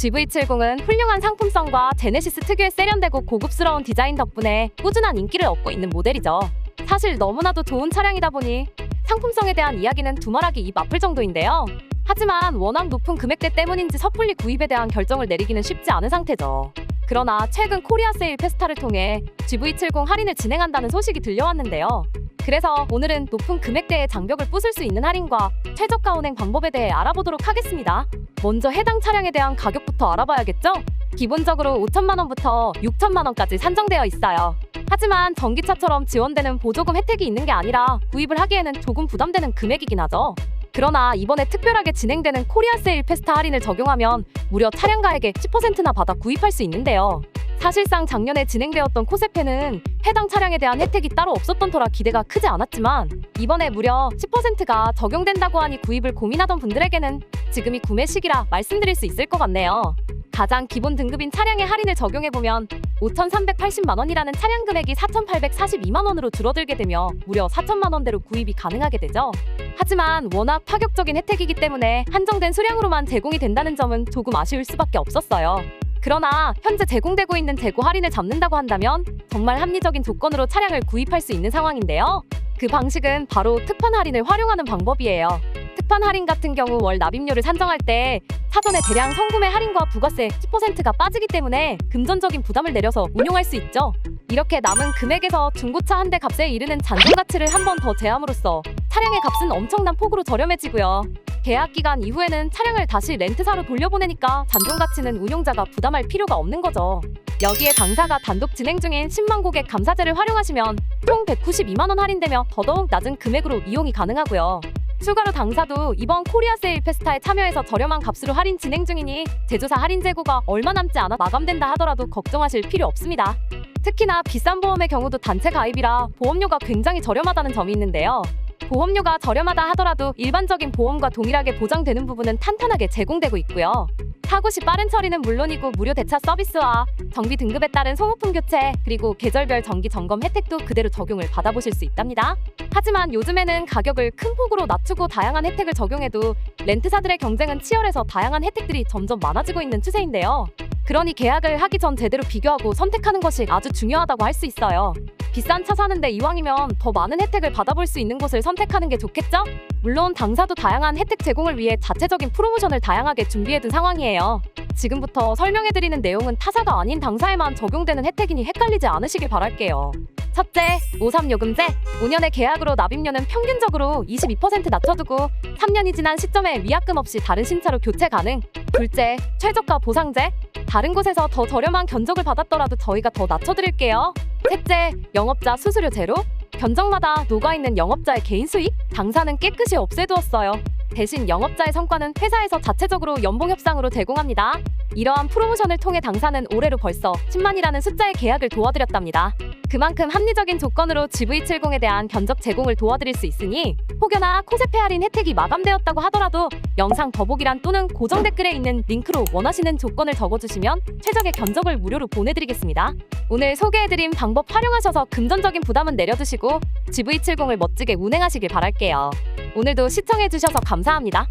GV70은 훌륭한 상품성과 제네시스 특유의 세련되고 고급스러운 디자인 덕분에 꾸준한 인기를 얻고 있는 모델이죠. 사실 너무나도 좋은 차량이다 보니 상품성에 대한 이야기는 두말하기 입 아플 정도인데요. 하지만 워낙 높은 금액대 때문인지 섣불리 구입에 대한 결정을 내리기는 쉽지 않은 상태죠. 그러나 최근 코리아 세일 페스타를 통해 GV70 할인을 진행한다는 소식이 들려왔는데요. 그래서 오늘은 높은 금액대의 장벽을 부술 수 있는 할인과 최저가 운행 방법에 대해 알아보도록 하겠습니다. 먼저 해당 차량에 대한 가격부터 알아봐야겠죠? 기본적으로 5천만 원부터 6천만 원까지 산정되어 있어요. 하지만 전기차처럼 지원되는 보조금 혜택이 있는 게 아니라 구입을 하기에는 조금 부담되는 금액이긴 하죠. 그러나 이번에 특별하게 진행되는 코리아 세일 페스타 할인을 적용하면 무려 차량가액의 10%나 받아 구입할 수 있는데요. 사실상 작년에 진행되었던 코세페는 해당 차량에 대한 혜택이 따로 없었던 터라 기대가 크지 않았지만 이번에 무려 10%가 적용된다고 하니 구입을 고민하던 분들에게는 지금이 구매 시기라 말씀드릴 수 있을 것 같네요. 가장 기본 등급인 차량의 할인을 적용해보면 5,380만 원이라는 차량 금액이 4,842만 원으로 줄어들게 되며 무려 4천만 원대로 구입이 가능하게 되죠. 하지만 워낙 파격적인 혜택이기 때문에 한정된 수량으로만 제공이 된다는 점은 조금 아쉬울 수밖에 없었어요. 그러나 현재 제공되고 있는 재고 할인을 잡는다고 한다면 정말 합리적인 조건으로 차량을 구입할 수 있는 상황인데요. 그 방식은 바로 특판 할인을 활용하는 방법이에요. 특판 할인 같은 경우 월 납입료를 산정할 때 사전에 대량 성구매 할인과 부가세 10%가 빠지기 때문에 금전적인 부담을 내려서 운용할 수 있죠. 이렇게 남은 금액에서 중고차 한 대 값에 이르는 잔존 가치를 한 번 더 제함으로써 차량의 값은 엄청난 폭으로 저렴해지고요. 계약 기간 이후에는 차량을 다시 렌트사로 돌려보내니까 잔존 가치는 운용자가 부담할 필요가 없는 거죠. 여기에 당사가 단독 진행 중인 10만 고객 감사제를 활용하시면 총 192만 원 할인되며 더더욱 낮은 금액으로 이용이 가능하고요. 추가로 당사도 이번 코리아 세일 페스타에 참여해서 저렴한 값으로 할인 진행 중이니 제조사 할인 재고가 얼마 남지 않아 마감된다 하더라도 걱정하실 필요 없습니다. 특히나 비싼 보험의 경우도 단체 가입이라 보험료가 굉장히 저렴하다는 점이 있는데요. 보험료가 저렴하다 하더라도 일반적인 보험과 동일하게 보장되는 부분은 탄탄하게 제공되고 있고요. 사고 시 빠른 처리는 물론이고 무료 대차 서비스와 정비 등급에 따른 소모품 교체 그리고 계절별 정기 점검 혜택도 그대로 적용을 받아보실 수 있답니다. 하지만 요즘에는 가격을 큰 폭으로 낮추고 다양한 혜택을 적용해도 렌트사들의 경쟁은 치열해서 다양한 혜택들이 점점 많아지고 있는 추세인데요. 그러니 계약을 하기 전 제대로 비교하고 선택하는 것이 아주 중요하다고 할 수 있어요. 비싼 차 사는데 이왕이면 더 많은 혜택을 받아볼 수 있는 곳을 선택하는 게 좋겠죠? 물론 당사도 다양한 혜택 제공을 위해 자체적인 프로모션을 다양하게 준비해둔 상황이에요. 지금부터 설명해드리는 내용은 타사가 아닌 당사에만 적용되는 혜택이니 헷갈리지 않으시길 바랄게요. 첫째, 53요금제. 5년의 계약으로 납입료는 평균적으로 22% 낮춰두고 3년이 지난 시점에 위약금 없이 다른 신차로 교체 가능. 둘째, 최저가 보상제. 다른 곳에서 더 저렴한 견적을 받았더라도 저희가 더 낮춰드릴게요. 셋째, 영업자 수수료 제로. 견적마다 녹아있는 영업자의 개인 수익? 당사는 깨끗이 없애두었어요. 대신 영업자의 성과는 회사에서 자체적으로 연봉 협상으로 제공합니다. 이러한 프로모션을 통해 당사는 올해로 벌써 10만이라는 숫자의 계약을 도와드렸답니다. 그만큼 합리적인 조건으로 GV70에 대한 견적 제공을 도와드릴 수 있으니 혹여나 코세페 할인 혜택이 마감되었다고 하더라도 영상 더보기란 또는 고정 댓글에 있는 링크로 원하시는 조건을 적어주시면 최적의 견적을 무료로 보내드리겠습니다. 오늘 소개해드린 방법 활용하셔서 금전적인 부담은 내려두시고 GV70을 멋지게 운행하시길 바랄게요. 오늘도 시청해주셔서 감사합니다.